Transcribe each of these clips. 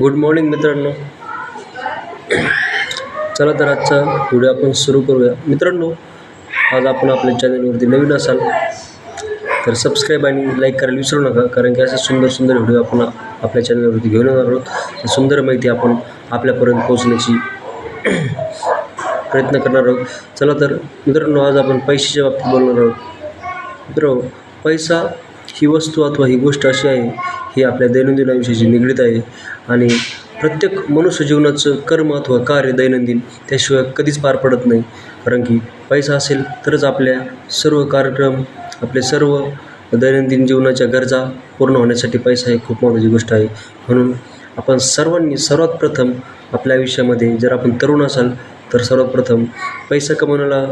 Good morning मित्रांनो. चला तर आजचा व्हिडिओ आपण सुरू करूया. मित्रांनो आज आपण आपल्या चॅनलवरती नवीन असाल तर सबस्क्राईब आणि लाईक करायला विसरू नका कारण की असे सुंदर सुंदर व्हिडिओ आपण आपल्या चॅनलवरती घेऊन येणार आहोत. सुंदर माहिती आपण आपल्यापर्यंत पोहोचण्याची प्रयत्न करणार आहोत. चला तर मित्रांनो आज आपण पैशाच्या बाबतीत बोलणार आहोत. मित्र पैसा ही वस्तू अथवा ही गोष्ट अशी आहे ही आपल्या दैनंदिन आयुष्याशी निगडीत आहे. आणि प्रत्येक मनुष्य जीवनाचं कर्म अथवा कार्य दैनंदिन त्याशिवाय कधीच पार पडत नाही. कारण की पैसा असेल तरच आपल्या सर्व कार्यक्रम आपले सर्व दैनंदिन जीवनाच्या गरजा पूर्ण होण्यासाठी पैसा ही खूप महत्त्वाची गोष्ट आहे. म्हणून आपण सर्वांनी सर्वात प्रथम आपल्या आयुष्यामध्ये जर आपण तरुण असाल तर सर्वात प्रथम पैसा कमवण्याला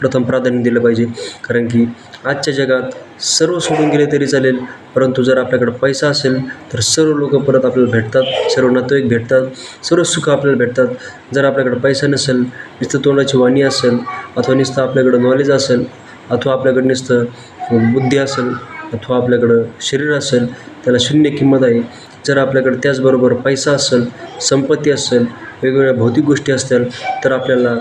प्रथम प्राधान्य दिलं पाहिजे. कारण की आजच्या जगात सर्व सोडून गेले तरी चालेल परंतु जर आपल्याकडं पैसा असेल तर सर्व लोक परत आपल्याला भेटतात सर्व नातेवाईक भेटतात सर्व सुख आपल्याला भेटतात. जर आपल्याकडं पैसा नसेल नुसतं तोंडाची वाणी असेल अथवा नुसतं आपल्याकडं नॉलेज असेल अथवा आपल्याकडं नुसतं बुद्धी असेल अथवा आपल्याकडं शरीर असेल त्याला शून्य किंमत आहे. जर आपल्याकडे त्याचबरोबर पैसा असेल संपत्ती असेल वेगवेगळ्या भौतिक गोष्टी असतील तर आपल्याला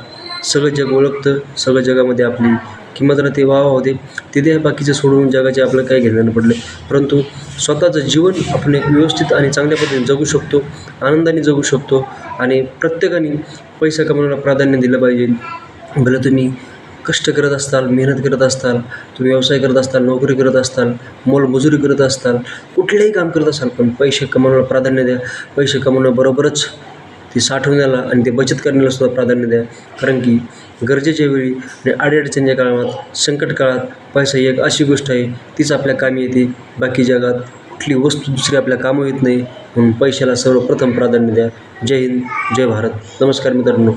सगळं जग ओळखतं सगळं जगामध्ये आपली किंमत ते. वाह होते तिथे बाकीचं सोडून जगाचे आपलं काही घेणं नाही पडले. परंतु स्वतःचं जीवन आपण एक व्यवस्थित आणि चांगल्या पद्धतीने जगू शकतो आनंदाने जगू शकतो आणि प्रत्येकाने पैसा कमवण्याला प्राधान्य दिलं पाहिजे. भले तुम्ही कष्ट करत असताल मेहनत करत असताल तुम्ही व्यवसाय करत असताल नोकरी करत असताल मोलमजुरी करत असताल कुठलंही काम करत असाल पण पैसे कमवण्याला प्राधान्य द्या. पैसे कमवण्याबरोबरच ती साठवण्याला आणि ते बचत करण्याला सुद्धा प्राधान्य द्या. कारण की गरजेच्या वेळी आणि अडीअडचणीच्या काळात संकट काळात पैसा ही एक अशी गोष्ट आहे तीच आपल्या कामी येते. बाकी जगात कुठली वस्तू दुसरी आपल्या कामं येत नाही. म्हणून पैशाला सर्वप्रथम प्राधान्य द्या. जय हिंद जय भारत. नमस्कार मित्रांनो.